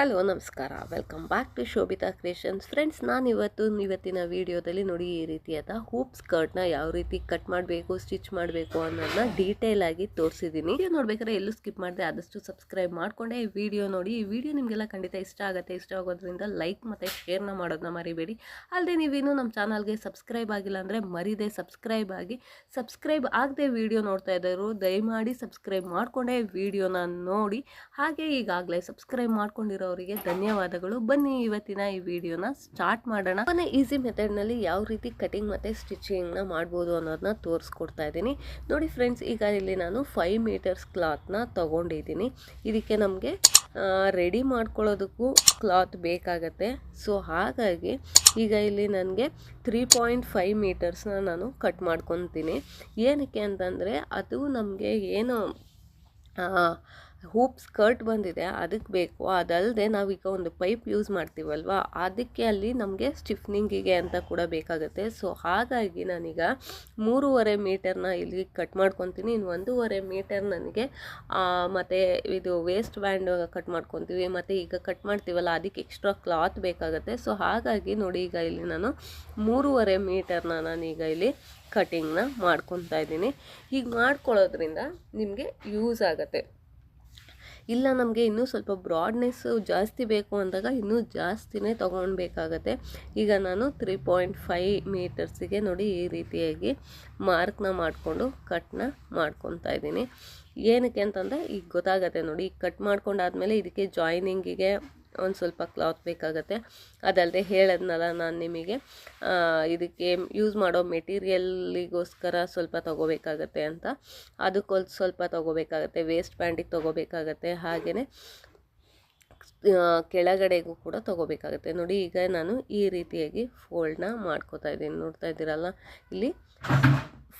Hello, ನಮಸ್ಕಾರ. Welcome back to Shobhita creations friends ನಾನು ಇವತ್ತು ಇವತ್ತಿನ ವಿಡಿಯೋದಲ್ಲಿ ನೋಡಿ ಈ ರೀತಿಯಾದ ಹೂಪ್ ಸ್ಕರ್ಟ್ನ ಯಾವ ರೀತಿ ಕಟ್ ಮಾಡಬೇಕು ಸ್ಟಿಚ್ ಮಾಡಬೇಕು ಅನ್ನೋದನ್ನ ಡೀಟೇಲ್ ಆಗಿ ತೋರಿಸಿದ್ದೀನಿ. ವಿಡಿಯೋ ನೋಡ್ಬೇಕಾದ್ರೆ ಎಲ್ಲೂ ಸ್ಕಿಪ್ ಮಾಡಿದೆ ಆದಷ್ಟು ಸಬ್ಸ್ಕ್ರೈಬ್ ಮಾಡ್ಕೊಂಡೆ ಈ ವಿಡಿಯೋ ನೋಡಿ. ಈ ವಿಡಿಯೋ ನಿಮಗೆಲ್ಲ ಖಂಡಿತ ಇಷ್ಟ ಆಗುತ್ತೆ. ಇಷ್ಟ ಆಗೋದ್ರಿಂದ ಲೈಕ್ ಮತ್ತು ಶೇರ್ನ ಮಾಡೋದನ್ನ ಮರಿಬೇಡಿ. ಅಲ್ಲದೆ ನೀವೇನು ನಮ್ಮ ಚಾನಲ್ಗೆ ಸಬ್ಸ್ಕ್ರೈಬ್ ಆಗಿಲ್ಲ ಅಂದರೆ ಮರಿದೆ ಸಬ್ಸ್ಕ್ರೈಬ್ ಆಗಿ. ಸಬ್ಸ್ಕ್ರೈಬ್ ಆಗದೆ ವಿಡಿಯೋ ನೋಡ್ತಾ ಇದ್ದವರು ದಯಮಾಡಿ ಸಬ್ಸ್ಕ್ರೈಬ್ ಮಾಡಿಕೊಂಡೆ ವಿಡಿಯೋನ ನೋಡಿ. ಹಾಗೆ ಈಗಾಗಲೇ ಸಬ್ಸ್ಕ್ರೈಬ್ ಮಾಡ್ಕೊಂಡಿರೋರಿಗೆ ಧನ್ಯವಾದಗಳು. ಬನ್ನಿ ಇವತ್ತಿನ ಈ ವಿಡಿಯೋನ ಸ್ಟಾರ್ಟ್ ಮಾಡೋಣ. ಮನೆ ಈಸಿ ಮೆಥಡ್ನಲ್ಲಿ ಯಾವ ರೀತಿ ಕಟಿಂಗ್ ಮತ್ತು ಸ್ಟಿಚಿಂಗ್ನ ಮಾಡ್ಬೋದು ಅನ್ನೋದನ್ನ ತೋರಿಸ್ಕೊಡ್ತಾ ಇದ್ದೀನಿ. ನೋಡಿ ಫ್ರೆಂಡ್ಸ್ ಈಗ ಇಲ್ಲಿ ನಾನು ಫೈವ್ ಮೀಟರ್ಸ್ ಕ್ಲಾತ್ನ ತಗೊಂಡಿದ್ದೀನಿ. ಇದಕ್ಕೆ ನಮಗೆ ರೆಡಿ ಮಾಡ್ಕೊಳ್ಳೋದಕ್ಕೂ ಕ್ಲಾತ್ ಬೇಕಾಗತ್ತೆ. ಸೊ ಹಾಗಾಗಿ ಈಗ ಇಲ್ಲಿ ನನಗೆ ತ್ರೀ ಪಾಯಿಂಟ್ ಫೈವ್ ಮೀಟರ್ಸ್ನ ನಾನು ಕಟ್ ಮಾಡ್ಕೊತೀನಿ. ಏನಕ್ಕೆ ಅಂತಂದರೆ, ಅದು ನಮಗೆ ಏನು ಹೂಪ್ ಸ್ಕರ್ಟ್ ಬಂದಿದೆ ಅದಕ್ಕೆ ಬೇಕು. ಅದಲ್ಲದೆ ನಾವೀಗ ಒಂದು ಪೈಪ್ ಯೂಸ್ ಮಾಡ್ತೀವಲ್ವ? ಅದಕ್ಕೆ ಅಲ್ಲಿ ನಮಗೆ ಸ್ಟಿಫ್ನಿಂಗಿಗೆ ಅಂತ ಕೂಡ ಬೇಕಾಗುತ್ತೆ. ಸೊ, ಹಾಗಾಗಿ ನಾನೀಗ ಮೂರುವರೆ ಮೀಟರ್ನ ಇಲ್ಲಿ ಕಟ್ ಮಾಡ್ಕೊತೀನಿ. ಇನ್ನು ಒಂದೂವರೆ ಮೀಟರ್ ನನಗೆ ಮತ್ತು ಇದು ವೇಸ್ಟ್ ಬ್ಯಾಂಡ್ ಕಟ್ ಮಾಡ್ಕೊತೀವಿ. ಮತ್ತು ಈಗ ಕಟ್ ಮಾಡ್ತೀವಲ್ಲ, ಅದಕ್ಕೆ ಎಕ್ಸ್ಟ್ರಾ ಕ್ಲಾತ್ ಬೇಕಾಗುತ್ತೆ. ಸೊ, ಹಾಗಾಗಿ ನೋಡಿ ಈಗ ಇಲ್ಲಿ ನಾನು ಮೂರುವರೆ ಮೀಟರ್ನ ನಾನೀಗ ಇಲ್ಲಿ ಕಟಿಂಗ್ನ ಮಾಡ್ಕೊತಾ ಇದ್ದೀನಿ. ಹೀಗೆ ಮಾಡ್ಕೊಳ್ಳೋದ್ರಿಂದ ನಿಮಗೆ ಯೂಸ್ ಆಗುತ್ತೆ. ಇಲ್ಲ, ನಮಗೆ ಇನ್ನೂ ಸ್ವಲ್ಪ ಬ್ರಾಡ್ನೆಸ್ಸು ಜಾಸ್ತಿ ಬೇಕು ಅಂದಾಗ ಇನ್ನೂ ಜಾಸ್ತಿನೇ ತೊಗೊಳ್ಬೇಕಾಗತ್ತೆ. ಈಗ ನಾನು ತ್ರೀ ಪಾಯಿಂಟ್ ಫೈ ಮೀಟರ್ಸಿಗೆ ನೋಡಿ ಈ ರೀತಿಯಾಗಿ ಮಾರ್ಕ್ನ ಮಾಡಿಕೊಂಡು ಕಟ್ನ ಮಾಡ್ಕೊತಾ ಇದ್ದೀನಿ. ಏನಕ್ಕೆ ಅಂತಂದರೆ, ಈಗ ಗೊತ್ತಾಗತ್ತೆ ನೋಡಿ, ಈಗ ಕಟ್ ಮಾಡ್ಕೊಂಡಾದ್ಮೇಲೆ ಇದಕ್ಕೆ ಜಾಯ್ನಿಂಗಿಗೆ ಒಂದು ಸ್ವಲ್ಪ ಕ್ಲಾತ್ ಬೇಕಾಗತ್ತೆ. ಅದಲ್ಲದೆ ಹೇಳದ್ನಲ್ಲ ನಾನು ನಿಮಗೆ ಇದಕ್ಕೆ ಯೂಸ್ ಮಾಡೋ ಮೆಟೀರಿಯಲ್ಲಿಗೋಸ್ಕರ ಸ್ವಲ್ಪ ತೊಗೋಬೇಕಾಗತ್ತೆ ಅಂತ. ಅದಕ್ಕೊಂದು ಸ್ವಲ್ಪ ತೊಗೋಬೇಕಾಗತ್ತೆ ವೇಸ್ಟ್ ಬ್ಯಾಂಡಿಗೆ ತೊಗೋಬೇಕಾಗತ್ತೆ ಹಾಗೆಯೇ ಕೆಳಗಡೆಗೂ ಕೂಡ ತೊಗೋಬೇಕಾಗತ್ತೆ. ನೋಡಿ, ಈಗ ನಾನು ಈ ರೀತಿಯಾಗಿ ಫೋಲ್ಡ್ನ ಮಾಡ್ಕೋತಾ ಇದ್ದೀನಿ. ನೋಡ್ತಾ ಇದ್ದೀರಲ್ಲ, ಇಲ್ಲಿ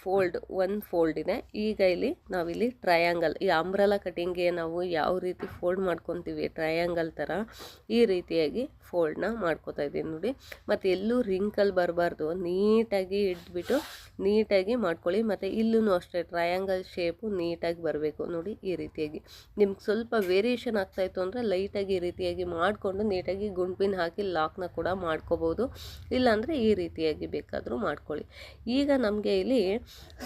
ಫೋಲ್ಡ್ ಒಂದು ಫೋಲ್ಡ್ ಇದೆ. ಈಗ ಇಲ್ಲಿ ನಾವಿಲ್ಲಿ ಟ್ರಯಾಂಗಲ್ ಈ ಅಂಬ್ರಲ ಕಟಿಂಗ್ಗೆ ನಾವು ಯಾವ ರೀತಿ ಫೋಲ್ಡ್ ಮಾಡ್ಕೊತೀವಿ ಟ್ರಯಾಂಗಲ್ ಥರ ಈ ರೀತಿಯಾಗಿ ಫೋಲ್ಡ್ನ ಮಾಡ್ಕೋತಾ ಇದ್ದೀನಿ ನೋಡಿ. ಮತ್ತು ಎಲ್ಲೂ ರಿಂಕಲ್ ಬರಬಾರ್ದು, ನೀಟಾಗಿ ಇಟ್ಬಿಟ್ಟು ನೀಟಾಗಿ ಮಾಡ್ಕೊಳ್ಳಿ. ಮತ್ತು ಇಲ್ಲೂ ಅಷ್ಟೇ ಟ್ರಯಾಂಗಲ್ ಶೇಪು ನೀಟಾಗಿ ಬರಬೇಕು ನೋಡಿ ಈ ರೀತಿಯಾಗಿ. ನಿಮ್ಗೆ ಸ್ವಲ್ಪ ವೇರಿಯೇಷನ್ ಆಗ್ತಾಯಿತ್ತು ಅಂದರೆ ಲೈಟಾಗಿ ಈ ರೀತಿಯಾಗಿ ಮಾಡಿಕೊಂಡು ನೀಟಾಗಿ ಗುಂಪಿನ ಹಾಕಿ ಲಾಕ್ನ ಕೂಡ ಮಾಡ್ಕೋಬೋದು. ಇಲ್ಲಾಂದರೆ ಈ ರೀತಿಯಾಗಿ ಬೇಕಾದರೂ ಮಾಡ್ಕೊಳ್ಳಿ. ಈಗ ನಮಗೆ ಇಲ್ಲಿ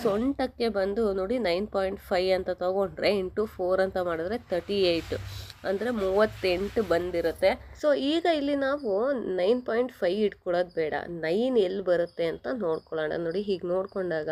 ಸೊಂಟಕ್ಕೆ ಬಂದು ನೋಡಿ ನೈನ್ ಪಾಯಿಂಟ್ ಫೈ ಅಂತ ತೊಗೊಂಡ್ರೆ ಇಂಟು ಫೋರ್ ಅಂತ ಮಾಡಿದ್ರೆ ತರ್ಟಿ ಏಯ್ಟ್. ಅಂದರೆ ಮೂವತ್ತೆಂಟು ಬಂದಿರುತ್ತೆ. ಸೊ ಈಗ ಇಲ್ಲಿ ನಾವು ನೈನ್ ಪಾಯಿಂಟ್ ಫೈ ಇಟ್ಕೊಳ್ಳೋದು ಬೇಡ. ನೈನ್ ಎಲ್ಲಿ ಬರುತ್ತೆ ಅಂತ ನೋಡ್ಕೊಳ್ಳೋಣ. ನೋಡಿ, ಹೀಗೆ ನೋಡ್ಕೊಂಡಾಗ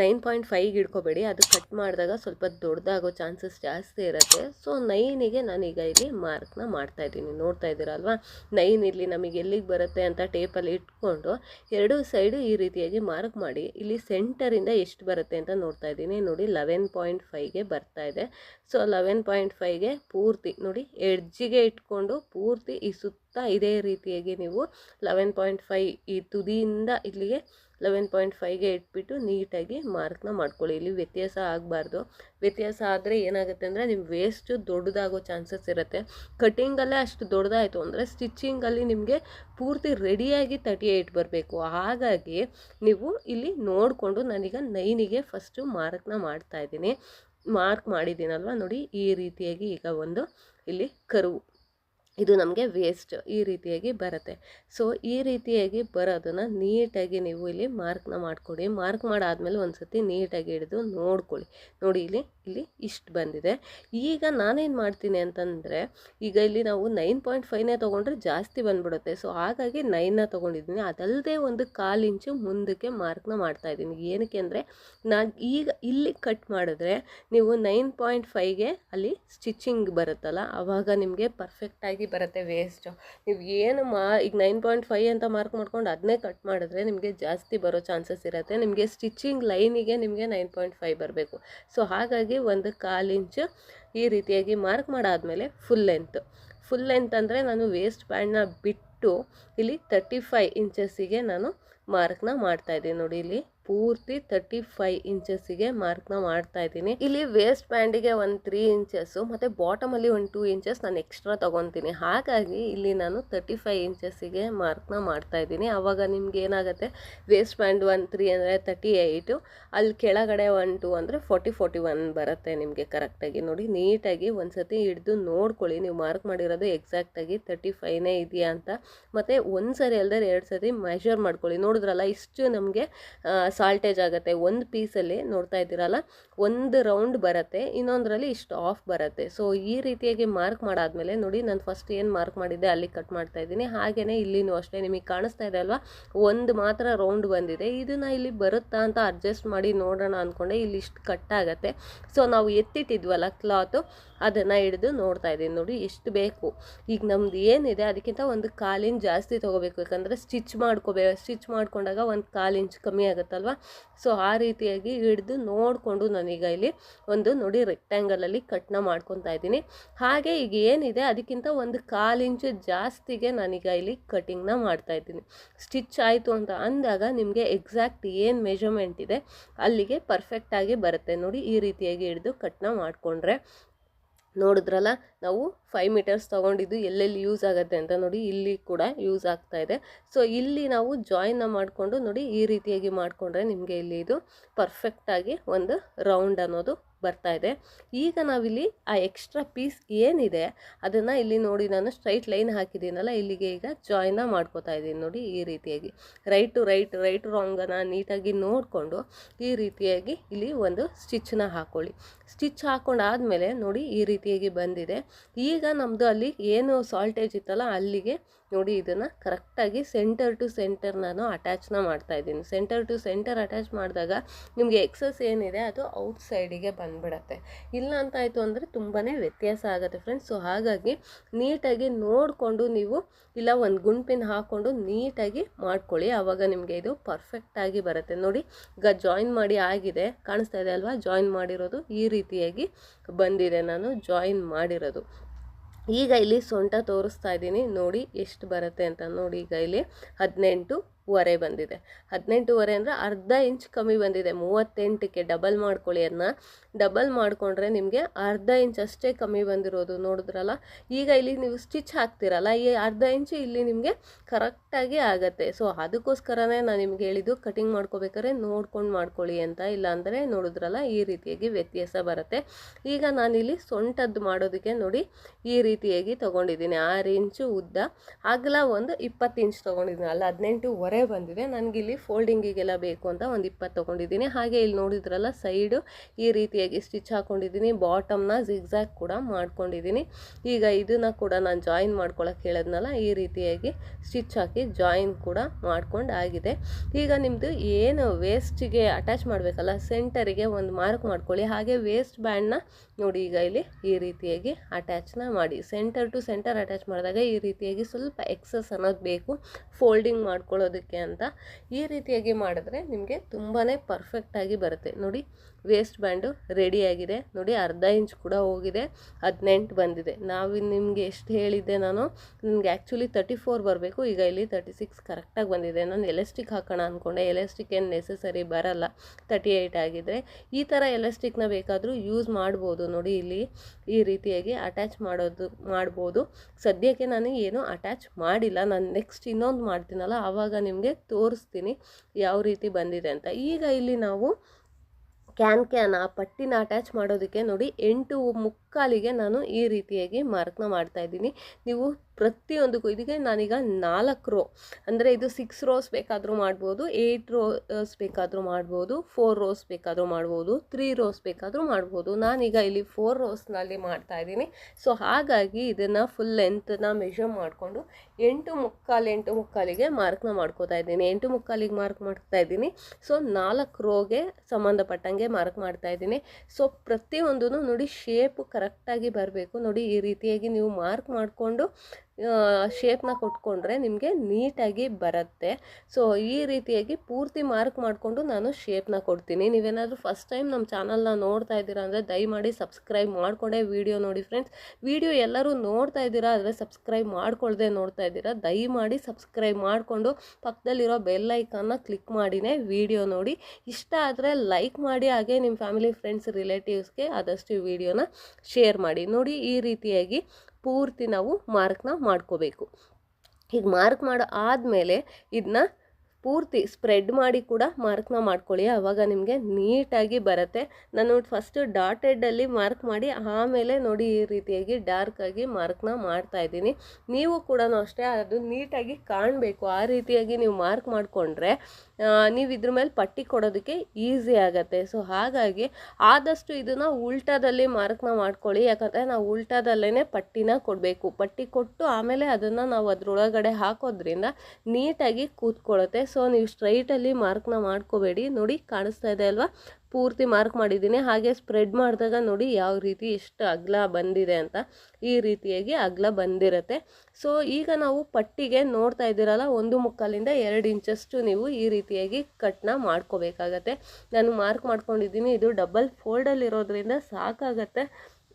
ನೈನ್ ಪಾಯಿಂಟ್ ಫೈಗೆ ಇಟ್ಕೋಬೇಡಿ. ಅದು ಕಟ್ ಮಾಡಿದಾಗ ಸ್ವಲ್ಪ ದೊಡ್ಡದಾಗೋ ಚಾನ್ಸಸ್ ಜಾಸ್ತಿ ಇರುತ್ತೆ. ಸೊ ನೈನಿಗೆ ನಾನೀಗ ಇಲ್ಲಿ ಮಾರ್ಕ್ನ ಮಾಡ್ತಾ ಇದ್ದೀನಿ. ನೋಡ್ತಾ ಇದ್ದೀರಲ್ವಾ? ನೈನ್ ಇಲ್ಲಿ ನಮಗೆ ಎಲ್ಲಿಗೆ ಬರುತ್ತೆ ಅಂತ ಟೇಪಲ್ಲಿ ಇಟ್ಕೊಂಡು ಎರಡೂ ಸೈಡು ಈ ರೀತಿಯಾಗಿ ಮಾರ್ಕ್ ಮಾಡಿ. ಇಲ್ಲಿ ಸೆಂಟರಿಂದ ಎಷ್ಟು ಬರುತ್ತೆ ಅಂತ ನೋಡ್ತಾ ಇದ್ದೀನಿ. ನೋಡಿ ಲೆವೆನ್ ಪಾಯಿಂಟ್ ಫೈವ್ಗೆ ಬರ್ತಾ ಇದೆ. ಸೊ ಲೆವೆನ್ ಪಾಯಿಂಟ್ ಫೈವ್ಗೆ ಪೂರ್ತಿ, ನೋಡಿ ಎಡ್ಜಿಗೆ ಇಟ್ಕೊಂಡು ಪೂರ್ತಿ ಈ ಸುತ್ತ ಇದೇ ರೀತಿಯಾಗಿ ನೀವು ಲೆವೆನ್ ಪಾಯಿಂಟ್ ಫೈವ್ ಈ ತುದಿಯಿಂದ ಇಲ್ಲಿಗೆ ಲೆವೆನ್ ಪಾಯಿಂಟ್ ಫೈವ್ಗೆ ಇಟ್ಬಿಟ್ಟು ನೀಟಾಗಿ ಮಾರ್ಕ್ನ ಮಾಡ್ಕೊಳ್ಳಿ. ಇಲ್ಲಿ ವ್ಯತ್ಯಾಸ ಆಗಬಾರ್ದು. ವ್ಯತ್ಯಾಸ ಆದರೆ ಏನಾಗುತ್ತೆ ಅಂದರೆ ನಿಮ್ಮ ವೇಸ್ಟು ದೊಡ್ಡದಾಗೋ ಚಾನ್ಸಸ್ ಇರುತ್ತೆ. ಕಟಿಂಗಲ್ಲೇ ಅಷ್ಟು ದೊಡ್ಡದಾಯಿತು ಅಂದರೆ ಸ್ಟಿಚ್ಚಿಂಗಲ್ಲಿ ನಿಮಗೆ ಪೂರ್ತಿ ರೆಡಿಯಾಗಿ ತರ್ಟಿ ಏಯ್ಟ್ ಬರಬೇಕು. ಹಾಗಾಗಿ ನೀವು ಇಲ್ಲಿ ನೋಡಿಕೊಂಡು ನಾನೀಗ ನೈನಿಗೆ ಫಸ್ಟು ಮಾರ್ಕ್ನ ಮಾಡ್ತಾ ಇದ್ದೀನಿ. ಮಾರ್ಕ್ ಮಾಡಿದ್ದೀನಲ್ವ ನೋಡಿ ಈ ರೀತಿಯಾಗಿ ಈಗ ಒಂದು ಇಲ್ಲಿ ಕರುವು ಇದು ನಮಗೆ ವೇಸ್ಟ್ ಈ ರೀತಿಯಾಗಿ ಬರುತ್ತೆ. ಸೊ ಈ ರೀತಿಯಾಗಿ ಬರೋದನ್ನು ನೀಟಾಗಿ ನೀವು ಇಲ್ಲಿ ಮಾರ್ಕ್ನ ಮಾಡಿಕೊಡಿ ಮಾರ್ಕ್ ಮಾಡಾದಮೇಲೆ ಒಂದು ಸತಿ ನೀಟಾಗಿ ಹಿಡಿದು ನೋಡ್ಕೊಳ್ಳಿ. ನೋಡಿ ಇಲ್ಲಿ ಇಲ್ಲಿ ಇಷ್ಟು ಬಂದಿದೆ. ಈಗ ನಾನೇನು ಮಾಡ್ತೀನಿ ಅಂತಂದರೆ, ಈಗ ಇಲ್ಲಿ ನಾವು ನೈನ್ ಪಾಯಿಂಟ್ ಫೈವ್ನೇ ತೊಗೊಂಡ್ರೆ ಜಾಸ್ತಿ ಬಂದ್ಬಿಡುತ್ತೆ. ಸೊ ಹಾಗಾಗಿ ನೈನ್ನ ತೊಗೊಂಡಿದ್ದೀನಿ. ಅದಲ್ಲದೆ ಒಂದು ಕಾಲು ಇಂಚು ಮುಂದಕ್ಕೆ ಮಾರ್ಕ್ನ ಮಾಡ್ತಾ ಇದ್ದೀನಿ. ಏನಕ್ಕೆ ಅಂದರೆ, ನಾನು ಈಗ ಇಲ್ಲಿ ಕಟ್ ಮಾಡಿದ್ರೆ ನೀವು ನೈನ್ ಪಾಯಿಂಟ್ ಫೈವ್ಗೆ ಅಲ್ಲಿ ಸ್ಟಿಚಿಂಗ್ ಬರುತ್ತಲ್ಲ ಆವಾಗ ನಿಮಗೆ ಪರ್ಫೆಕ್ಟಾಗಿ ಬರುತ್ತೆ ವೇಸ್ಟು ನೀವು ಏನು ಮಾ, ಈಗ ನೈನ್ ಪಾಯಿಂಟ್ ಫೈ ಅಂತ ಮಾರ್ಕ್ ಮಾಡ್ಕೊಂಡು ಅದನ್ನೇ ಕಟ್ ಮಾಡಿದ್ರೆ ನಿಮಗೆ ಜಾಸ್ತಿ ಬರೋ ಚಾನ್ಸಸ್ ಇರುತ್ತೆ. ನಿಮಗೆ ಸ್ಟಿಚಿಂಗ್ ಲೈನಿಗೆ ನಿಮಗೆ ನೈನ್ ಪಾಯಿಂಟ್ ಫೈವ್ ಬರಬೇಕು. ಸೊ ಹಾಗಾಗಿ ಒಂದು ಕಾಲು ಇಂಚು ಈ ರೀತಿಯಾಗಿ ಮಾರ್ಕ್ ಮಾಡಾದಮೇಲೆ ಫುಲ್ ಲೆಂತ್ ಫುಲ್ ಲೆಂತ್ ಅಂದರೆ ನಾನು ವೇಸ್ಟ್ ಬ್ಯಾಂಡ್ನ ಬಿಟ್ಟು ಇಲ್ಲಿ ತರ್ಟಿ ಫೈವ್ ಇಂಚಸ್ಸಿಗೆ ನಾನು ಮಾರ್ಕ್ನ ಮಾಡ್ತಾಯಿದ್ದೀನಿ ನೋಡಿ ಇಲ್ಲಿ. ಪೂರ್ತಿ ತರ್ಟಿ ಫೈವ್ ಇಂಚಸ್ಸಿಗೆ ಮಾರ್ಕ್ನ ಮಾಡ್ತಾ ಇದ್ದೀನಿ. ಇಲ್ಲಿ ವೇಸ್ಟ್ ಬ್ಯಾಂಡಿಗೆ ಒಂದು ತ್ರೀ ಇಂಚಸ್ಸು ಮತ್ತು ಬಾಟಮಲ್ಲಿ ಒಂದು ಟೂ ಇಂಚಸ್ ನಾನು ಎಕ್ಸ್ಟ್ರಾ ತೊಗೊತೀನಿ. ಹಾಗಾಗಿ ಇಲ್ಲಿ ನಾನು ತರ್ಟಿ ಫೈವ್ ಇಂಚಸ್ಸಿಗೆ ಮಾರ್ಕ್ನ ಮಾಡ್ತಾ ಇದ್ದೀನಿ. ಆವಾಗ ನಿಮ್ಗೆ ಏನಾಗುತ್ತೆ? ವೇಸ್ಟ್ ಬ್ಯಾಂಡ್ ಒನ್ ತ್ರೀ ಅಂದರೆ ತರ್ಟಿ ಏಯ್ಟು ಅಲ್ಲಿ ಕೆಳಗಡೆ ಒನ್ ಟು ಅಂದರೆ ಫೋರ್ಟಿ ಫೋರ್ಟಿ ಒನ್ ಬರುತ್ತೆ ನಿಮಗೆ ಕರೆಕ್ಟಾಗಿ ನೋಡಿ, ನೀಟಾಗಿ ಒಂದು ಸತಿ ಹಿಡಿದು ನೋಡ್ಕೊಳ್ಳಿ. ನೀವು ಮಾರ್ಕ್ ಮಾಡಿರೋದು ಎಕ್ಸಾಕ್ಟಾಗಿ ತರ್ಟಿ ಫೈವ್ನೇ ಇದೆಯಾ ಅಂತ. ಮತ್ತು ಒಂದು ಸರಿ ಅಲ್ಲದೆ ಎರಡು ಸರಿ ಮೆಷರ್ ಮಾಡ್ಕೊಳ್ಳಿ. ನೋಡಿದ್ರಲ್ಲ, ಇಷ್ಟು ನಮಗೆ ಸಾಲ್ಟೇಜ್ ಆಗುತ್ತೆ, ಒಂದು ಪೀಸಲ್ಲಿ ನೋಡ್ತಾ ಇದ್ದೀರಲ್ಲ, ಒಂದು ರೌಂಡ್ ಬರುತ್ತೆ, ಇನ್ನೊಂದರಲ್ಲಿ ಇಷ್ಟು ಆಫ್ ಬರುತ್ತೆ. ಸೊ ಈ ರೀತಿಯಾಗಿ ಮಾರ್ಕ್ ಮಾಡಾದಮೇಲೆ ನೋಡಿ, ನಾನು ಫಸ್ಟ್ ಏನು ಮಾರ್ಕ್ ಮಾಡಿದ್ದೆ ಅಲ್ಲಿ ಕಟ್ ಮಾಡ್ತಾ ಇದ್ದೀನಿ. ಹಾಗೆಯೇ ಇಲ್ಲಿನೂ ಅಷ್ಟೇ, ನಿಮಗೆ ಕಾಣಿಸ್ತಾ ಇದೆ ಅಲ್ವಾ? ಒಂದು ಮಾತ್ರ ರೌಂಡ್ ಬಂದಿದೆ. ಇದನ್ನು ಇಲ್ಲಿ ಬರುತ್ತಾ ಅಂತ ಅಡ್ಜಸ್ಟ್ ಮಾಡಿ ನೋಡೋಣ ಅಂದ್ಕೊಂಡೆ ಇಲ್ಲಿ ಇಷ್ಟು ಕಟ್ ಆಗುತ್ತೆ. ಸೊ ನಾವು ಎತ್ತಿಟ್ಟಿದ್ವಲ್ಲ ಕ್ಲಾತು, ಅದನ್ನು ಹಿಡಿದು ನೋಡ್ತಾ ಇದ್ದೀನಿ. ನೋಡಿ, ಎಷ್ಟು ಬೇಕು. ಈಗ ನಮ್ದು ಏನಿದೆ, ಅದಕ್ಕಿಂತ ಒಂದು ಕಾಲಿನ ಜಾಸ್ತಿ ತೊಗೋಬೇಕು. ಯಾಕಂದರೆ ಸ್ಟಿಚ್ ಮಾಡ್ಕೋಬೇಕು ಸ್ಟಿಚ್ ಮಾಡ್ಕೊಂಡಾಗ ಒಂದು ಕಾಲು ಇಂಚ್ ಕಮ್ಮಿ ಆಗುತ್ತಲ್ವ? ಸೊ ಆ ರೀತಿಯಾಗಿ ಹಿಡಿದು ನೋಡಿಕೊಂಡು ನಾನೀಗ ಇಲ್ಲಿ ಒಂದು ನೋಡಿ ರೆಕ್ಟ್ಯಾಂಗಲಲ್ಲಿ ಕಟ್ನ ಮಾಡ್ಕೊತಾ ಇದ್ದೀನಿ. ಹಾಗೆ ಈಗ ಏನಿದೆ, ಅದಕ್ಕಿಂತ ಒಂದು ಕಾಲು ಇಂಚು ಜಾಸ್ತಿಗೆ ನಾನೀಗ ಇಲ್ಲಿ ಕಟಿಂಗ್ನ ಮಾಡ್ತಾ ಇದ್ದೀನಿ. ಸ್ಟಿಚ್ ಆಯಿತು ಅಂತ ಅಂದಾಗ ನಿಮಗೆ ಎಕ್ಸಾಕ್ಟ್ ಏನು ಮೆಜರ್ಮೆಂಟ್ ಇದೆ, ಅಲ್ಲಿಗೆ ಪರ್ಫೆಕ್ಟಾಗಿ ಬರುತ್ತೆ. ನೋಡಿ ಈ ರೀತಿಯಾಗಿ ಹಿಡಿದು ಕಟ್ನ ಮಾಡಿಕೊಂಡ್ರೆ. ನೋಡಿದ್ರಲ್ಲ? ನಾವು ಫೈವ್ ಮೀಟರ್ಸ್ ತೊಗೊಂಡಿದ್ದು ಎಲ್ಲೆಲ್ಲಿ ಯೂಸ್ ಆಗುತ್ತೆ ಅಂತ ನೋಡಿ ಇಲ್ಲಿ ಕೂಡ ಯೂಸ್ ಆಗ್ತಾ ಇದೆ. ಸೊ ಇಲ್ಲಿ ನಾವು ಜಾಯಿನ್ನ ಮಾಡಿಕೊಂಡು ನೋಡಿ ಈ ರೀತಿಯಾಗಿ ಮಾಡಿಕೊಂಡ್ರೆ ನಿಮಗೆ ಇಲ್ಲಿ ಇದು ಪರ್ಫೆಕ್ಟಾಗಿ ಒಂದು ರೌಂಡ್ ಅನ್ನೋದು ಬರ್ತಾ ಇದೆ. ಈಗ ನಾವಿಲ್ಲಿ ಆ ಎಕ್ಸ್ಟ್ರಾ ಪೀಸ್ ಏನಿದೆ ಅದನ್ನು ಇಲ್ಲಿ ನೋಡಿ ನಾನು ಸ್ಟ್ರೈಟ್ ಲೈನ್ ಹಾಕಿದ್ದೀನಲ್ಲ, ಇಲ್ಲಿಗೆ ಈಗ ಜಾಯ್ನ ಮಾಡ್ಕೋತಾ ಇದ್ದೀನಿ ನೋಡಿ ಈ ರೀತಿಯಾಗಿ. ರೈಟ್ ಟು ರೈಟ್ ರೈಟ್ ರಾಂಗನ್ನು ನೀಟಾಗಿ ನೋಡಿಕೊಂಡು ಈ ರೀತಿಯಾಗಿ ಇಲ್ಲಿ ಒಂದು ಸ್ಟಿಚ್ನ ಹಾಕ್ಕೊಳ್ಳಿ ಸ್ಟಿಚ್ ಹಾಕ್ಕೊಂಡಾದ್ಮೇಲೆ ನೋಡಿ ಈ ರೀತಿಯಾಗಿ ಬಂದಿದೆ. ಈಗ ನಮ್ಮದು ಅಲ್ಲಿ ಏನು ಸಾಲ್ಟೇಜ್ ಇತ್ತಲ್ಲ ಅಲ್ಲಿಗೆ ನೋಡಿ ಇದನ್ನು ಕರೆಕ್ಟಾಗಿ ಸೆಂಟರ್ ಟು ಸೆಂಟರ್ ನಾನು ಅಟ್ಯಾಚ್ನ ಮಾಡ್ತಾ ಇದ್ದೀನಿ. ಸೆಂಟರ್ ಟು ಸೆಂಟರ್ ಅಟ್ಯಾಚ್ ಮಾಡಿದಾಗ ನಿಮಗೆ ಎಕ್ಸಸ್ ಏನಿದೆ ಅದು ಔಟ್ ಸೈಡಿಗೆ ಬಂದ್ಬಿಡತ್ತೆ. ಇಲ್ಲ ಅಂತ ಆಯಿತು ಅಂದರೆ ತುಂಬಾ ವ್ಯತ್ಯಾಸ ಆಗುತ್ತೆ ಫ್ರೆಂಡ್ಸ್ ಸೊ ಹಾಗಾಗಿ ನೀಟಾಗಿ ನೋಡಿಕೊಂಡು ನೀವು ಇಲ್ಲ ಒಂದು ಗುಂಪಿನ ಹಾಕ್ಕೊಂಡು ನೀಟಾಗಿ ಮಾಡ್ಕೊಳ್ಳಿ. ಆವಾಗ ನಿಮಗೆ ಇದು ಪರ್ಫೆಕ್ಟಾಗಿ ಬರುತ್ತೆ. ನೋಡಿ, ಈಗ ಜಾಯಿನ್ ಮಾಡಿ ಆಗಿದೆ. ಕಾಣಿಸ್ತಾ ಇದೆ ಅಲ್ವಾ? ಜಾಯಿನ್ ಮಾಡಿರೋದು ಈ ರೀತಿಯಾಗಿ ಬಂದಿದೆ. ನಾನು ಜಾಯಿನ್ ಮಾಡಿರೋದು. ಈಗ ಇಲ್ಲಿ ಸೊಂಟ ತೋರಿಸ್ತಾ ಇದ್ದೀನಿ. ನೋಡಿ ಎಷ್ಟು ಬರುತ್ತೆ ಅಂತ ನೋಡಿ ಈಗ ಇಲ್ಲಿ. ಹದಿನೆಂಟುವರೆ ಬಂದಿದೆ. ಹದಿನೆಂಟುವರೆ ಅಂದರೆ ಅರ್ಧ ಇಂಚ್ ಕಮ್ಮಿ ಬಂದಿದೆ. ಮೂವತ್ತೆಂಟಕ್ಕೆ ಡಬಲ್ ಮಾಡ್ಕೊಳ್ಳಿ ಅದನ್ನ ಡಬಲ್ ಮಾಡಿಕೊಂಡ್ರೆ ನಿಮಗೆ ಅರ್ಧ ಇಂಚ್ ಅಷ್ಟೇ ಕಮ್ಮಿ ಬಂದಿರೋದು. ನೋಡಿದ್ರಲ್ಲ? ಈಗ ಇಲ್ಲಿ ನೀವು ಸ್ಟಿಚ್ ಹಾಕ್ತಿರಲ್ಲ, ಈ ಅರ್ಧ ಇಂಚು ಇಲ್ಲಿ ನಿಮಗೆ ಕರೆಕ್ಟಾಗಿ ಆಗುತ್ತೆ. ಸೊ ಅದಕ್ಕೋಸ್ಕರನೇ ನಾನು ನಿಮ್ಗೆ ಹೇಳಿದ್ದು ಕಟಿಂಗ್ ಮಾಡ್ಕೋಬೇಕಾದ್ರೆ ನೋಡ್ಕೊಂಡು ಮಾಡ್ಕೊಳ್ಳಿ ಅಂತ. ಇಲ್ಲಾಂದರೆ ನೋಡಿದ್ರಲ್ಲ, ಈ ರೀತಿಯಾಗಿ ವ್ಯತ್ಯಾಸ ಬರುತ್ತೆ. ಈಗ ನಾನಿಲ್ಲಿ ಸೊಂಟದ್ದು ಮಾಡೋದಕ್ಕೆ ನೋಡಿ, ಈ ರೀತಿಯಾಗಿ ತೊಗೊಂಡಿದ್ದೀನಿ. ಆರು ಇಂಚು ಉದ್ದ. ಅಗಲ ಒಂದು ಇಪ್ಪತ್ತು ಇಂಚ್ ತೊಗೊಂಡಿದ್ದೀನಿ. ಅಲ್ಲ, ಹದಿನೆಂಟುವರೆ ಬಂದಿದೆ. ನನಗಿಲ್ಲಿ ಫೋಲ್ಡಿಂಗಿಗೆಲ್ಲ ಬೇಕು ಅಂತ ಒಂದು ಇಪ್ಪತ್ತು ತೊಗೊಂಡಿದ್ದೀನಿ. ಹಾಗೆ ಇಲ್ಲಿ ನೋಡಿದ್ರಲ್ಲ, ಸೈಡು ಈ ರೀತಿಯಾಗಿ ಸ್ಟಿಚ್ ಹಾಕ್ಕೊಂಡಿದ್ದೀನಿ ಬಾಟಮ್ನ ಜಿಗ್ಜಾಗ್ ಕೂಡ ಮಾಡ್ಕೊಂಡಿದ್ದೀನಿ. ಈಗ ಇದನ್ನು ಕೂಡ ನಾನು ಜಾಯಿನ್ ಮಾಡ್ಕೊಳಕ್ಕೆ ಹೇಳಿದ್ನಲ್ಲ, ಈ ರೀತಿಯಾಗಿ ಸ್ಟಿಚ್ ಹಾಕಿ ಜಾಯಿನ್ ಕೂಡ ಮಾಡ್ಕೊಂಡು ಆಗಿದೆ. ಈಗ ನಿಮ್ಮದು ಏನು ವೇಸ್ಟಿಗೆ ಅಟ್ಯಾಚ್ ಮಾಡಬೇಕಲ್ಲ, ಸೆಂಟರಿಗೆ ಒಂದು ಮಾರ್ಕ್ ಮಾಡ್ಕೊಳ್ಳಿ. ಹಾಗೆ ವೇಸ್ಟ್ ಬ್ಯಾಂಡ್ನ ನೋಡಿ ಈಗ ಇಲ್ಲಿ ಈ ರೀತಿಯಾಗಿ ಅಟ್ಯಾಚ್ನ ಮಾಡಿ. ಸೆಂಟರ್ ಟು ಸೆಂಟರ್ ಅಟ್ಯಾಚ್ ಮಾಡಿದಾಗ ಈ ರೀತಿಯಾಗಿ ಸ್ವಲ್ಪ ಎಕ್ಸಸ್ ಅನ್ನೋದು ಬೇಕು. ಫೋಲ್ಡಿಂಗ್ ಮಾಡ್ಕೊಳ್ಳೋದಕ್ಕೆ ಅಂತ ಈ ರೀತಿಯಾಗಿ ಮಾಡಿದ್ರೆ ನಿಮಗೆ ತುಂಬಾ ಪರ್ಫೆಕ್ಟಾಗಿ ಬರುತ್ತೆ. ನೋಡಿ ವೇಸ್ಟ್ ಬ್ಯಾಂಡು ರೆಡಿಯಾಗಿದೆ ನೋಡಿ ಅರ್ಧ ಇಂಚ್ ಕೂಡ ಹೋಗಿದೆ. ಹದಿನೆಂಟು ಬಂದಿದೆ. ನಾವು ನಿಮಗೆ ಎಷ್ಟು ಹೇಳಿದ್ದೆ ನಾನು, ನಿಮಗೆ ಆ್ಯಕ್ಚುಲಿ ತರ್ಟಿ ಫೋರ್ ಬರಬೇಕು. ಈಗ ಇಲ್ಲಿ ತರ್ಟಿ ಸಿಕ್ಸ್ ಕರೆಕ್ಟಾಗಿ ಬಂದಿದೆ. ನಾನು ಎಲೆಸ್ಟಿಕ್ ಹಾಕೋಣ ಅಂದ್ಕೊಂಡೆ ಎಲೆಸ್ಟಿಕ್ ಏನು ನೆಸಸರಿ ಬರಲ್ಲ. ತರ್ಟಿ ಏಯ್ಟ್ ಆಗಿದ್ದರೆ ಈ ಥರ ಎಲೆಸ್ಟಿಕ್ನ ಬೇಕಾದರೂ ಯೂಸ್ ಮಾಡ್ಬೋದು. ನೋಡಿ ಇಲ್ಲಿ ಈ ರೀತಿಯಾಗಿ ಅಟ್ಯಾಚ್ ಮಾಡೋದು, ಮಾಡ್ಬೋದು. ಸದ್ಯಕ್ಕೆ ನಾನು ಏನೂ ಅಟ್ಯಾಚ್ ಮಾಡಿಲ್ಲ. ನಾನು ನೆಕ್ಸ್ಟ್ ಇನ್ನೊಂದು ಮಾಡ್ತೀನಲ್ಲ ಆವಾಗ ನಿಮಗೆ ತೋರಿಸ್ತೀನಿ ಯಾವ ರೀತಿ ಬಂದಿದೆ ಅಂತ. ಈಗ ಇಲ್ಲಿ ನಾವು ಕ್ಯಾನ್ ಕ್ಯಾನ್ ಆ ಪಟ್ಟಿನ ಅಟ್ಯಾಚ್ ಮಾಡೋದಕ್ಕೆ ನೋಡಿ ಎಂಟು ಮುಕ್ಕಾಲಿಗೆ ನಾನು ಈ ರೀತಿಯಾಗಿ ಮಾರ್ಕ್ನ ಮಾಡ್ತಾ ಇದ್ದೀನಿ. ನೀವು ಪ್ರತಿಯೊಂದಕ್ಕೂ ಇದಕ್ಕೆ ನಾನೀಗ ನಾಲ್ಕು ರೋ ಅಂದರೆ ಇದು ಸಿಕ್ಸ್ ರೋಸ್ ಬೇಕಾದರೂ ಮಾಡ್ಬೋದು ಏಯ್ಟ್ ರೋಸ್ ಬೇಕಾದರೂ ಮಾಡ್ಬೋದು ಫೋರ್ ರೋಸ್ ಬೇಕಾದರೂ ಮಾಡ್ಬೋದು ತ್ರೀ ರೋಸ್ ಬೇಕಾದರೂ ಮಾಡ್ಬೋದು. ನಾನೀಗ ಇಲ್ಲಿ ಫೋರ್ ರೋಸ್ನಲ್ಲಿ ಮಾಡ್ತಾ ಇದ್ದೀನಿ. ಸೊ ಹಾಗಾಗಿ ಇದನ್ನು ಫುಲ್ ಲೆಂತನ್ನ ಮೆಷರ್ ಮಾಡಿಕೊಂಡು ಎಂಟು ಮುಕ್ಕಾಲು ಎಂಟು ಮುಕ್ಕಾಲಿಗೆ ಮಾರ್ಕ್ನ ಮಾಡ್ಕೋತಾ ಇದ್ದೀನಿ. ಎಂಟು ಮುಕ್ಕಾಲಿಗೆ ಮಾರ್ಕ್ ಮಾಡ್ತಾ ಇದ್ದೀನಿ. ಸೊ ನಾಲ್ಕು ರೋಗೆ ಸಂಬಂಧಪಟ್ಟಂಗೆ ಮಾರ್ಕ್ ಮಾಡ್ತಾ ಇದ್ದೀನಿ. ಸೊ ಪ್ರತಿಯೊಂದೂ ನೋಡಿ ಶೇಪ್ ಕರೆಕ್ಟಾಗಿ ಬರಬೇಕು. ನೋಡಿ ಈ ರೀತಿಯಾಗಿ ನೀವು ಮಾರ್ಕ್ ಮಾಡಿಕೊಂಡು ಶೇಪ್ನ ಕೊಟ್ಕೊಂಡ್ರೆ ನಿಮಗೆ ನೀಟಾಗಿ ಬರುತ್ತೆ. ಸೊ ಈ ರೀತಿಯಾಗಿ ಪೂರ್ತಿ ಮಾರ್ಕ್ ಮಾಡಿಕೊಂಡು ನಾನು ಶೇಪ್ನ ಕೊಡ್ತೀನಿ. ನೀವೇನಾದರೂ ಫಸ್ಟ್ ಟೈಮ್ ನಮ್ಮ ಚಾನಲ್ನ ನೋಡ್ತಾ ಇದ್ದೀರಾ ಅಂದರೆ ದಯಮಾಡಿ ಸಬ್ಸ್ಕ್ರೈಬ್ ಮಾಡಿಕೊಂಡೇ ವಿಡಿಯೋ ನೋಡಿ ಫ್ರೆಂಡ್ಸ್ ವಿಡಿಯೋ ಎಲ್ಲರೂ ನೋಡ್ತಾ ಇದ್ದೀರಾ ಆದರೆ ಸಬ್ಸ್ಕ್ರೈಬ್ ಮಾಡ್ಕೊಳ್ಳದೆ ನೋಡ್ತಾ ಇದ್ದೀರಾ, ದಯಮಾಡಿ ಸಬ್ಸ್ಕ್ರೈಬ್ ಮಾಡಿಕೊಂಡು ಪಕ್ಕದಲ್ಲಿರೋ ಬೆಲ್ ಐಕನ್ನ ಕ್ಲಿಕ್ ಮಾಡಿನೇ ವಿಡಿಯೋ ನೋಡಿ. ಇಷ್ಟ ಆದರೆ ಲೈಕ್ ಮಾಡಿ, ಹಾಗೆ ನಿಮ್ಮ ಫ್ಯಾಮಿಲಿ ಫ್ರೆಂಡ್ಸ್ ರಿಲೇಟಿವ್ಸ್ಗೆ ಆದಷ್ಟು ವಿಡಿಯೋನ ಶೇರ್ ಮಾಡಿ. ನೋಡಿ ಈ ರೀತಿಯಾಗಿ ಪೂರ್ತಿ ನಾವು ಮಾರ್ಕ್ನ ಮಾಡ್ಕೋಬೇಕು. ಈಗ ಮಾರ್ಕ್ ಮಾಡೋ ಆದಮೇಲೆ ಇದನ್ನ ಪೂರ್ತಿ ಸ್ಪ್ರೆಡ್ ಮಾಡಿ ಕೂಡ ಮಾರ್ಕ್ನ ಮಾಡ್ಕೊಳ್ಳಿ. ಆವಾಗ ನಿಮಗೆ ನೀಟಾಗಿ ಬರುತ್ತೆ. ನಾನು ಫಸ್ಟು ಡಾಟೆಡಲ್ಲಿ ಮಾರ್ಕ್ ಮಾಡಿ ಆಮೇಲೆ ನೋಡಿ ಈ ರೀತಿಯಾಗಿ ಡಾರ್ಕಾಗಿ ಮಾರ್ಕ್ನ ಮಾಡ್ತಾ ಇದ್ದೀನಿ. ನೀವು ಕೂಡ ಅಷ್ಟೇ ಅದು ನೀಟಾಗಿ ಕಾಣಬೇಕು. ಆ ರೀತಿಯಾಗಿ ನೀವು ಮಾರ್ಕ್ ಮಾಡಿಕೊಂಡ್ರೆ ನೀವು ಇದ್ರ ಮೇಲೆ ಪಟ್ಟಿ ಕೊಡೋದಕ್ಕೆ ಈಸಿ ಆಗುತ್ತೆ. ಸೊ ಹಾಗಾಗಿ ಆದಷ್ಟು ಇದನ್ನು ಉಲ್ಟಾದಲ್ಲಿ ಮಾರ್ಕ್ನ ಮಾಡ್ಕೊಳ್ಳಿ. ಯಾಕಂದರೆ ನಾವು ಉಲ್ಟಾದಲ್ಲೇ ಪಟ್ಟಿನ ಕೊಡಬೇಕು. ಪಟ್ಟಿ ಕೊಟ್ಟು ಆಮೇಲೆ ಅದನ್ನು ನಾವು ಅದರೊಳಗಡೆ ಹಾಕೋದ್ರಿಂದ ನೀಟಾಗಿ ಕೂತ್ಕೊಳ್ಳುತ್ತೆ. ಸೊ ನೀವು ಸ್ಟ್ರೈಟಲ್ಲಿ ಮಾರ್ಕ್ನ ಮಾಡ್ಕೋಬೇಡಿ. ನೋಡಿ ಕಾಣಿಸ್ತಾ ಇದೆ ಅಲ್ವಾ? ಪೂರ್ತಿ ಮಾರ್ಕ್ ಮಾಡಿದ್ದೀನಿ. ಹಾಗೆ ಸ್ಪ್ರೆಡ್ ಮಾಡಿದಾಗ ನೋಡಿ ಯಾವ ರೀತಿ ಎಷ್ಟು ಅಗಲ ಬಂದಿದೆ ಅಂತ ಈ ರೀತಿಯಾಗಿ ಅಗಲ ಬಂದಿರುತ್ತೆ. ಸೊ ಈಗ ನಾವು ಪಟ್ಟಿಗೆ ನೋಡ್ತಾ ಇದ್ದೀರಲ್ಲ, ಒಂದು ಮುಕ್ಕಾಲಿಂದ ಎರಡು ಇಂಚಷ್ಟು ನೀವು ಈ ರೀತಿಯಾಗಿ ಕಟ್ನ ಮಾಡ್ಕೋಬೇಕಾಗತ್ತೆ. ನಾನು ಮಾರ್ಕ್ ಮಾಡ್ಕೊಂಡಿದ್ದೀನಿ. ಇದು ಡಬಲ್ ಫೋಲ್ಡಲ್ಲಿರೋದ್ರಿಂದ ಸಾಕಾಗತ್ತೆ.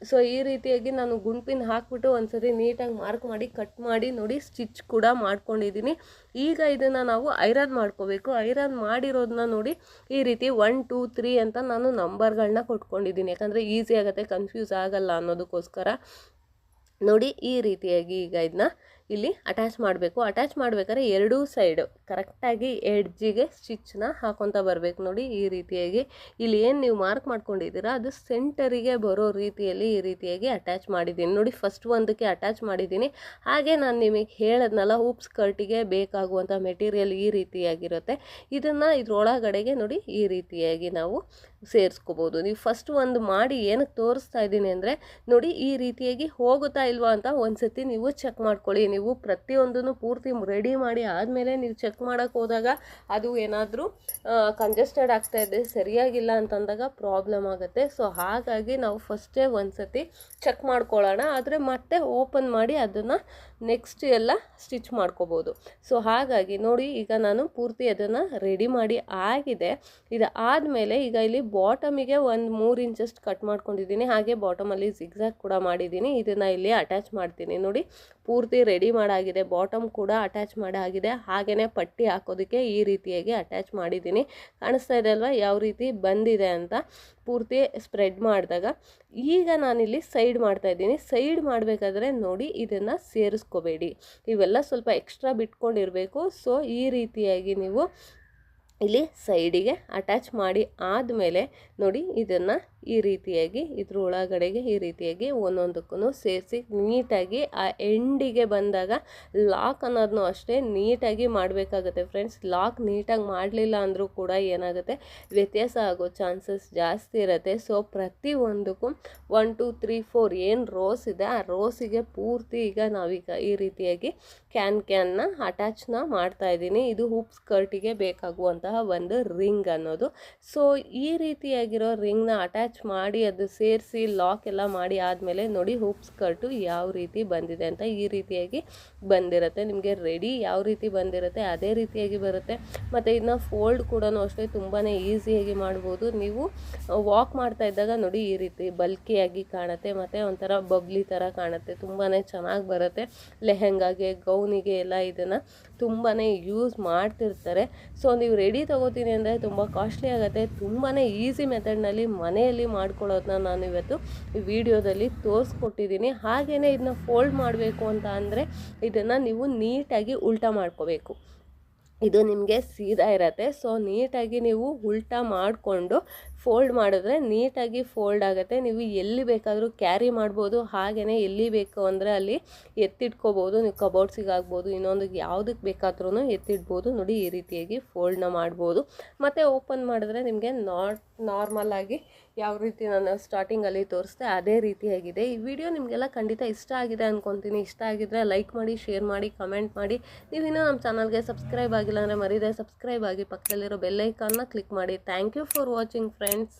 ಸೊ ಈ ರೀತಿಯಾಗಿ ನಾನು ಗುಂಪಿನ ಹಾಕ್ಬಿಟ್ಟು ಒಂದ್ಸರಿ ನೀಟಾಗಿ ಮಾರ್ಕ್ ಮಾಡಿ ಕಟ್ ಮಾಡಿ, ನೋಡಿ ಸ್ಟಿಚ್ ಕೂಡ ಮಾಡ್ಕೊಂಡಿದ್ದೀನಿ. ಈಗ ಇದನ್ನು ನಾವು ಐರನ್ ಮಾಡ್ಕೋಬೇಕು. ಐರನ್ ಮಾಡಿರೋದನ್ನ ನೋಡಿ ಈ ರೀತಿ ಒನ್ ಟೂ ತ್ರೀ ಅಂತ ನಾನು ನಂಬರ್ಗಳನ್ನ ಕೊಟ್ಕೊಂಡಿದ್ದೀನಿ. ಯಾಕಂದರೆ ಈಸಿ ಆಗುತ್ತೆ ಕನ್ಫ್ಯೂಸ್ ಆಗಲ್ಲ ಅನ್ನೋದಕ್ಕೋಸ್ಕರ. ನೋಡಿ, ಈ ರೀತಿಯಾಗಿ ಈಗ ಇದನ್ನ ಇಲ್ಲಿ ಅಟ್ಯಾಚ್ ಮಾಡಬೇಕು. ಅಟ್ಯಾಚ್ ಮಾಡಬೇಕಾದ್ರೆ ಎರಡೂ ಸೈಡು ಕರೆಕ್ಟಾಗಿ ಎಡ್ಜಿಗೆ ಸ್ಟಿಚ್ನ ಹಾಕೊತ ಬರಬೇಕು ನೋಡಿ ಈ ರೀತಿಯಾಗಿ. ಇಲ್ಲಿ ಏನು ನೀವು ಮಾರ್ಕ್ ಮಾಡ್ಕೊಂಡಿದ್ದೀರಾ, ಅದು ಸೆಂಟರಿಗೆ ಬರೋ ರೀತಿಯಲ್ಲಿ ಈ ರೀತಿಯಾಗಿ ಅಟ್ಯಾಚ್ ಮಾಡಿದ್ದೀನಿ. ನೋಡಿ ಫಸ್ಟ್ ಒಂದಕ್ಕೆ ಅಟ್ಯಾಚ್ ಮಾಡಿದ್ದೀನಿ. ಹಾಗೆ ನಾನು ನಿಮಗೆ ಹೇಳದ್ನಲ್ಲ ಹೂಪ್ ಸ್ಕರ್ಟಿಗೆ ಬೇಕಾಗುವಂಥ ಮೆಟೀರಿಯಲ್ ಈ ರೀತಿಯಾಗಿರುತ್ತೆ. ಇದನ್ನು ಇದ್ರೊಳಗಡೆಗೆ ನೋಡಿ ಈ ರೀತಿಯಾಗಿ ನಾವು ಸೇರಿಸ್ಕೋಬೋದು. ನೀವು ಫಸ್ಟ್ ಒಂದು ಮಾಡಿ ಏನಕ್ಕೆ ತೋರಿಸ್ತಾ ಇದ್ದೀನಿ ಅಂದರೆ, ನೋಡಿ ಈ ರೀತಿಯಾಗಿ ಹೋಗುತ್ತಾ ಇಲ್ವಾ ಅಂತ ಒಂದು ಸತಿ ನೀವು ಚೆಕ್ ಮಾಡ್ಕೊಳ್ಳಿ. ನೀವು ಪ್ರತಿಯೊಂದನ್ನು ಪೂರ್ತಿ ರೆಡಿ ಮಾಡಿ ಆದಮೇಲೆ ನೀವು ಚೆಕ್ ಮಾಡೋಕ್ಕೆ ಹೋದಾಗ ಅದು ಏನಾದರೂ ಕಂಜೆಸ್ಟೆಡ್ ಆಗ್ತಾ ಇದೆ, ಸರಿಯಾಗಿಲ್ಲ ಅಂತಂದಾಗ ಪ್ರಾಬ್ಲಮ್ ಆಗುತ್ತೆ. ಸೊ ಹಾಗಾಗಿ ನಾವು ಫಸ್ಟೇ ಒಂದ್ಸತಿ ಚೆಕ್ ಮಾಡ್ಕೊಳ್ಳೋಣ. ಆದರೆ ಮತ್ತೆ ಓಪನ್ ಮಾಡಿ ಅದನ್ನು ನೆಕ್ಸ್ಟ್ ಎಲ್ಲ ಸ್ಟಿಚ್ ಮಾಡ್ಕೋಬೋದು. ಸೊ ಹಾಗಾಗಿ ನೋಡಿ ಈಗ ನಾನು ಪೂರ್ತಿ ಅದನ್ನು ರೆಡಿ ಮಾಡಿ ಆಗಿದೆ. ಇದು ಆದಮೇಲೆ ಈಗ ಇಲ್ಲಿ ಬಾಟಮಿಗೆ ಒಂದು ಮೂರು ಇಂಚಷ್ಟು ಕಟ್ ಮಾಡ್ಕೊಂಡಿದ್ದೀನಿ. ಹಾಗೆ ಬಾಟಮಲ್ಲಿ ಜಿಗ್ಸಾಗ್ ಕೂಡ ಮಾಡಿದ್ದೀನಿ. ಇದನ್ನು ಇಲ್ಲಿ ಅಟ್ಯಾಚ್ ಮಾಡ್ತೀನಿ. ನೋಡಿ, ಪೂರ್ತಿ ರೆಡಿ ಮಾಡಾಗಿದೆ, ಬಾಟಮ್ ಕೂಡ ಅಟ್ಯಾಚ್ ಮಾಡಾಗಿದೆ. ಹಾಗೆಯೇ ಪಟ್ಟಿ ಹಾಕೋದಕ್ಕೆ ಈ ರೀತಿಯಾಗಿ ಅಟ್ಯಾಚ್ ಮಾಡಿದ್ದೀನಿ. ಕಾಣಿಸ್ತಾ ಇದೆ ಅಲ್ವಾ? ಯಾವ ರೀತಿ ಬಂದಿದೆ ಅಂತ ಪೂರ್ತಿ ಸ್ಪ್ರೆಡ್ ಮಾಡಿದಾಗ. ಈಗ ನಾನಿಲ್ಲಿ ಸೈಡ್ ಮಾಡ್ತಾ ಇದ್ದೀನಿ. ಸೈಡ್ ಮಾಡಬೇಕಾದ್ರೆ ನೋಡಿ ಇದನ್ನು ಸೇರಿಸ್ಕೋಬೇಡಿ. ಇವೆಲ್ಲ ಸ್ವಲ್ಪ ಎಕ್ಸ್ಟ್ರಾ ಬಿಟ್ಕೊಂಡಿರಬೇಕು. ಸೊ ಈ ರೀತಿಯಾಗಿ ನೀವು ಇಲ್ಲಿ ಸೈಡಿಗೆ ಅಟ್ಯಾಚ್ ಮಾಡಿ ಆದಮೇಲೆ ನೋಡಿ ಇದನ್ನು ಈ ರೀತಿಯಾಗಿ ಇದ್ರ ಒಳಗಡೆಗೆ ಈ ರೀತಿಯಾಗಿ ಒಂದೊಂದಕ್ಕೂ ಸೇರಿಸಿ ನೀಟಾಗಿ ಆ ಎಂಡಿಗೆ ಬಂದಾಗ ಲಾಕ್ ಅನ್ನೋದನ್ನು ಅಷ್ಟೇ ನೀಟಾಗಿ ಮಾಡಬೇಕಾಗುತ್ತೆ ಫ್ರೆಂಡ್ಸ್. ಲಾಕ್ ನೀಟಾಗಿ ಮಾಡಲಿಲ್ಲ ಅಂದರೂ ಕೂಡ ಏನಾಗುತ್ತೆ? ವ್ಯತ್ಯಾಸ ಆಗೋ ಚಾನ್ಸಸ್ ಜಾಸ್ತಿ ಇರುತ್ತೆ. ಸೊ, ಪ್ರತಿ ಒಂದಕ್ಕೂ ಒನ್, ಟು, ತ್ರೀ, ಫೋರ್ ಏನು ರೋಸ್ ಇದೆ, ಆ ರೋಸಿಗೆ ಪೂರ್ತಿ ಈಗ ನಾವೀಗ ಈ ರೀತಿಯಾಗಿ ಕ್ಯಾನ್ ಕ್ಯಾನ್ನ ಅಟ್ಯಾಚ್ನ ಮಾಡ್ತಾ ಇದ್ದೀನಿ. ಇದು ಹೂಪ್ ಸ್ಕರ್ಟಿಗೆ ಬೇಕಾಗುವಂತಹ ಒಂದು ರಿಂಗ್ ಅನ್ನೋದು. ಸೊ ಈ ರೀತಿಯಾಗಿರೋ ರಿಂಗ್ನ ಅಟ್ಯಾಚ್ ಮಾಡಿ ಅದು ಸೇರಿಸಿ ಲಾಕ್ ಎಲ್ಲ ಮಾಡಿ ಆದಮೇಲೆ ನೋಡಿ ಹೂಪ್ ಸ್ಕರ್ಟು ಯಾವ ರೀತಿ ಬಂದಿದೆ ಅಂತ ಈ ರೀತಿಯಾಗಿ ಬಂದಿರುತ್ತೆ. ನಿಮಗೆ ರೆಡಿ ಯಾವ ರೀತಿ ಬಂದಿರುತ್ತೆ, ಅದೇ ರೀತಿಯಾಗಿ ಬರುತ್ತೆ. ಮತ್ತು ಇದನ್ನ ಫೋಲ್ಡ್ ಕೂಡ ಅಷ್ಟೇ ತುಂಬಾ ಈಸಿಯಾಗಿ ಮಾಡ್ಬೋದು. ನೀವು ವಾಕ್ ಮಾಡ್ತಾ ಇದ್ದಾಗ ನೋಡಿ ಈ ರೀತಿ ಬಲ್ಕಿಯಾಗಿ ಕಾಣುತ್ತೆ. ಮತ್ತು ಒಂಥರ ಬಬ್ಲಿ ಥರ ಕಾಣುತ್ತೆ. ತುಂಬಾ ಚೆನ್ನಾಗಿ ಬರುತ್ತೆ. ಲೆಹೆಂಗಾಗೆ, ಗೌನಿಗೆ ಎಲ್ಲ ಇದನ್ನು ತುಂಬಾ ಯೂಸ್ ಮಾಡ್ತಿರ್ತಾರೆ. ಸೊ ನೀವು ರೆಡಿ ತೊಗೋತೀನಿ ಅಂದರೆ ತುಂಬ ಕಾಸ್ಟ್ಲಿ ಆಗುತ್ತೆ. ತುಂಬಾ ಈಸಿ ಮೆಥಡ್ನಲ್ಲಿ ಮನೆಯಲ್ಲಿ ಮಾಡ್ಕೊಳ್ಳೋದನ್ನ ನಾನು ಇವತ್ತು ಈ ವಿಡಿಯೋದಲ್ಲಿ ತೋರಿಸ್ಕೊಟ್ಟಿದ್ದೀನಿ. ಹಾಗೆಯೇ ಇದನ್ನ ಫೋಲ್ಡ್ ಮಾಡಬೇಕು ಅಂತ ಅಂದರೆ ಇದನ್ನು ನೀವು ನೀಟಾಗಿ ಉಲ್ಟಾ ಮಾಡ್ಕೋಬೇಕು. ಇದು ನಿಮಗೆ ಸೀದಾ ಇರತ್ತೆ. ಸೊ ನೀಟಾಗಿ ನೀವು ಉಲ್ಟಾ ಮಾಡಿಕೊಂಡು ಫೋಲ್ಡ್ ಮಾಡಿದ್ರೆ ನೀಟಾಗಿ ಫೋಲ್ಡ್ ಆಗುತ್ತೆ. ನೀವು ಎಲ್ಲಿ ಬೇಕಾದರೂ ಕ್ಯಾರಿ ಮಾಡ್ಬೋದು. ಹಾಗೆಯೇ ಎಲ್ಲಿ ಬೇಕು ಅಂದರೆ ಅಲ್ಲಿ ಎತ್ತಿಟ್ಕೋಬೋದು. ನೀವು ಕಬೋರ್ಡ್ಸಿಗೆ ಆಗ್ಬೋದು, ಇನ್ನೊಂದು ಯಾವುದಕ್ಕೆ ಬೇಕಾದ್ರೂ ಎತ್ತಿಡ್ಬೋದು. ನೋಡಿ, ಈ ರೀತಿಯಾಗಿ ಫೋಲ್ಡ್ನ ಮಾಡ್ಬೋದು. ಮತ್ತು ಓಪನ್ ಮಾಡಿದ್ರೆ ನಿಮಗೆ ನಾಟ್ ನಾರ್ಮಲ್ ಆಗಿ ಯಾವ ರೀತಿ ನಾನು ಸ್ಟಾರ್ಟಿಂಗಲ್ಲಿ ತೋರಿಸ್ದೆ ಅದೇ ರೀತಿಯಾಗಿದೆ. ಈ ವಿಡಿಯೋ ನಿಮಗೆಲ್ಲ ಖಂಡಿತ ಇಷ್ಟ ಆಗಿದೆ ಅಂದ್ಕೊತೀನಿ ಇಷ್ಟ ಆಗಿದ್ರೆ ಲೈಕ್ ಮಾಡಿ ಶೇರ್ ಮಾಡಿ ಕಮೆಂಟ್ ಮಾಡಿ. ನೀವು ಇನ್ನೂ ನಮ್ಮ ಚಾನಲ್ಗೆ ಸಬ್ಸ್ಕ್ರೈಬ್ ಆಗಿಲ್ಲ ಅಂದರೆ ಮರಿದೆ. ಸಬ್ಸ್ಕ್ರೈಬ್ ಆಗಿ ಪಕ್ಕದಲ್ಲಿರೋ ಬೆಲ್ಲೈಕಾನ್ನ ಕ್ಲಿಕ್ ಮಾಡಿ. Thank you for watching friends